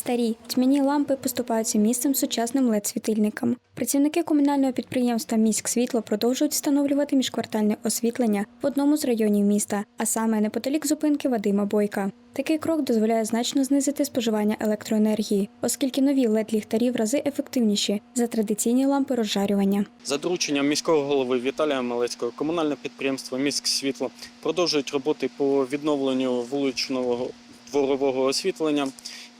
Старі тьмяні лампи поступаються місцем сучасним led світильникам Працівники комунального підприємства «Міськсвітло» продовжують встановлювати міжквартальне освітлення в одному з районів міста, а саме неподалік зупинки Вадима Бойка. Такий крок дозволяє значно знизити споживання електроенергії, оскільки нові led ліхтарі в рази ефективніші за традиційні лампи розжарювання. За дорученням міського голови Віталія Малецького, комунальне підприємство Міськ Світло продовжують роботи по відновленню вуличного дворового освітлення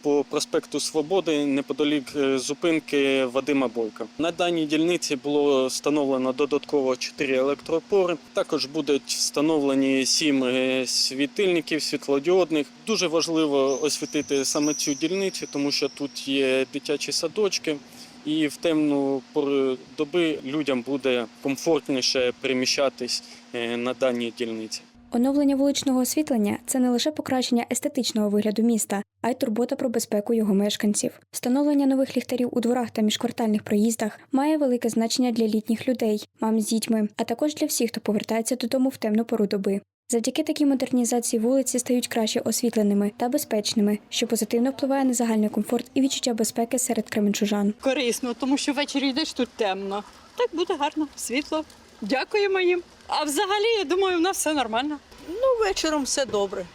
по проспекту Свободи неподалік е, зупинки Вадима Бойка. На даній дільниці було встановлено додатково 4 електроопори. Також будуть встановлені 7 е, світильників світлодіодних. Дуже важливо освітити саме цю дільницю, тому що тут є дитячі садочки. І в темну пору доби людям буде комфортніше переміщатись е, на даній дільниці. Оновлення вуличного освітлення це не лише покращення естетичного вигляду міста, а й турбота про безпеку його мешканців. Встановлення нових ліхтарів у дворах та міжквартальних проїздах має велике значення для літніх людей, мам з дітьми, а також для всіх, хто повертається додому в темну пору доби. Завдяки такій модернізації вулиці стають краще освітленими та безпечними, що позитивно впливає на загальний комфорт і відчуття безпеки серед кременчужан. корисно, тому що ввечері йдеш тут темно. Так буде гарно, світло. Дякуємо їм. А взагалі, я думаю, у нас все нормально. Ну, вечором все добре.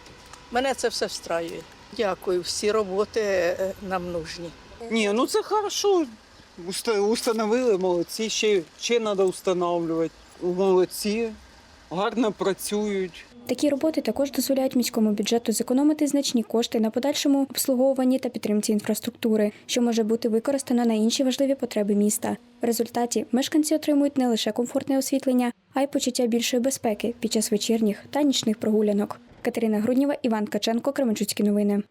Мене це все встраює. Дякую, всі роботи е, нам нужні. Ні, ну це хорошо. Установили, молодці, ще, ще треба встановлювати. Молодці, гарно працюють. Такі роботи також дозволяють міському бюджету зекономити значні кошти на подальшому обслуговуванні та підтримці інфраструктури, що може бути використано на інші важливі потреби міста. В результаті мешканці отримують не лише комфортне освітлення, а й почуття більшої безпеки під час вечірніх та нічних прогулянок. Катерина Грудніва, Іван Каченко, Кременчуцькі новини.